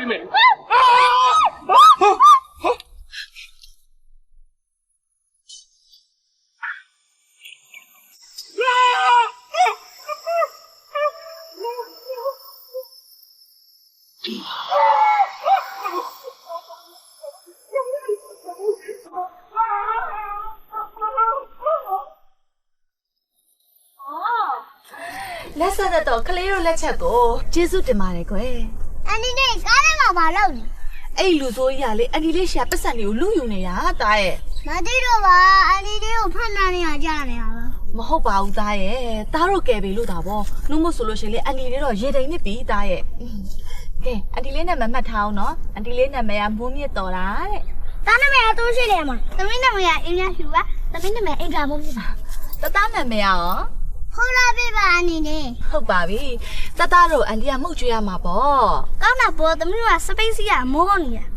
ပေးမယ် လက်ဆက်သက်တော့ကလေးတို့လက်ချက်ကိုကျေးဇူးတင်ပါတယ်ကွယ် အန်ဒီနဲ့ကားထဲမှာမလုပ်နေအဲ့လူဆိုကြီးကလေအန်ဒီလေးရှာပတ်စံတွေကိုလူယူနေတာတားရဲ့မသိတော့ပါအန်ဒီလေးကိုဖတ်နာနေရကြနေတာပါမဟုတ်ပါဘူးတားရဲ့တားတို့ကယ်ပြီလို့တာဗောနှုတ်မဆိုလို့ရှရင်လေအန်ဒီလေးတော့ရေတိန်နစ်ပြီတားရဲ့ကဲအန်ဒီလေးနဲ့မမှတ်ထားအောင်နော်အန်ဒီလေးနာမည်ကမိုးမြင့်တော်တာတဲ့တားနာမည်အတိုးရှိတယ်မှာသမီးနာမည်ကအင်းရဖြူပါသမီးနာမည်အင်္ဂါမုန်းပါတသားနာမည်ရော ခေါ်လာပေးပါအန်ဒီနဲ့ဟုတ်ပါပြီတသားတို့အန်ဒီကမှုတ်ကျွေးရမှာပေါ့ကောင်းတာပေါ်သမီးကစပိတ်စီကမိုးကုန်နေရ